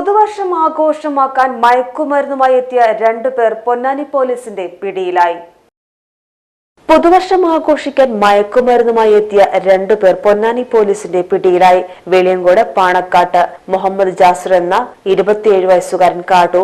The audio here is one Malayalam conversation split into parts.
പുതുവർഷം ആഘോഷമാക്കാൻ മയക്കുമരുന്നുമായി എത്തിയ രണ്ടുപേർ പൊന്നാനി പോലീസിന്റെ പിടിയിലായി. പുതുവർഷം ആഘോഷിക്കാൻ മയക്കുമരുന്നുമായി എത്തിയ രണ്ടുപേർ പൊന്നാനി പോലീസിന്റെ പിടിയിലായി. വെളിയങ്കോട് പാണക്കാട്ട് മുഹമ്മദ് ജാസർ എന്ന ഇരുപത്തിയേഴ് വയസ്സുകാരൻ കാട്ടു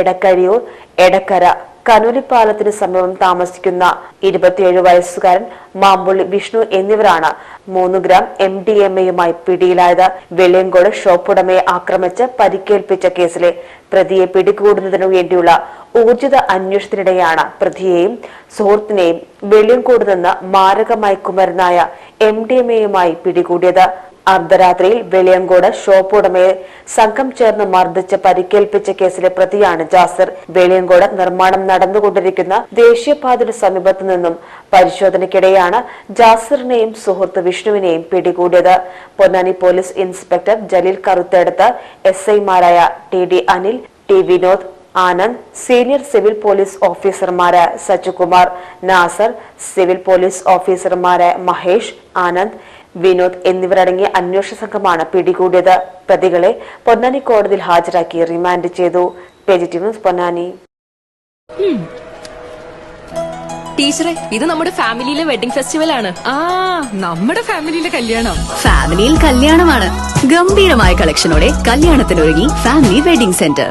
എടക്കഴിയൂർ എടക്കര കനൂലിപ്പാലത്തിന് സമീപം താമസിക്കുന്ന ഇരുപത്തിയേഴ് വയസ്സുകാരൻ മാമ്പുള്ളി വിഷ്ണു എന്നിവരാണ് മൂന്ന് ഗ്രാം എം ഡി എം എയുമായി പിടിയിലായത്. വെള്ളിയങ്കോട് ഷോപ്പുടമയെ ആക്രമിച്ച് പരിക്കേൽപ്പിച്ച കേസിലെ പ്രതിയെ പിടികൂടുന്നതിനു വേണ്ടിയുള്ള ഊർജിത അന്വേഷണത്തിനിടെയാണ് പ്രതിയെയും സുഹൃത്തിനെയും വെളിയങ്കോട് നിന്ന് മാരകമായി കുമരനായ എം ഡി എം എയുമായി പിടികൂടിയത്. അർദ്ധരാത്രിയിൽ വെളിയങ്കോട് ഷോപ്പ് ഉടമയെ സംഘം ചേർന്ന് മർദ്ദിച്ച് പരിക്കേൽപ്പിച്ച കേസിലെ പ്രതിയാണ് ജാസിർ. വെളിയങ്കോട് നിർമ്മാണം നടന്നുകൊണ്ടിരിക്കുന്ന ദേശീയപാതയുടെ സമീപത്തു നിന്നും പരിശോധനയ്ക്കിടെയാണ് ജാസിറിനെയും സുഹൃത്ത് വിഷ്ണുവിനെയും പിടികൂടിയത്. പൊന്നാനി പോലീസ് ഇൻസ്പെക്ടർ ജലീൽ കറുത്തെടുത്ത് എസ് ഐമാരായ T D Anil T Vinod Anand senior civil police ഓഫീസർമാര് Sachukumar Nasar civil police ഓഫീസർമാരായ മഹേഷ് ആനന്ദ് വിനോദ് എന്നിവരടങ്ങിയ അന്വേഷണ സംഘമാണ് പിടികൂടിയത്. പ്രതികളെ പൊന്നാനി കോടതിയിൽ ഹാജരാക്കി റിമാൻഡ് ചെയ്തു. പൊന്നാനി. ടീച്ചറെ ഇത് നമ്മുടെ ഫാമിലിയിലെ വെഡിംഗ് ഫെസ്റ്റിവൽ ആണ് ആ നമ്മുടെ ഫാമിലിയിലെ കല്യാണം. ഫാമിലിയിൽ കല്യാണമാണ്. ഗംഭീരമായ കളക്ഷനോടെ കല്യാണത്തിനൊരുങ്ങി ഫാമിലി വെഡിംഗ് സെന്റർ.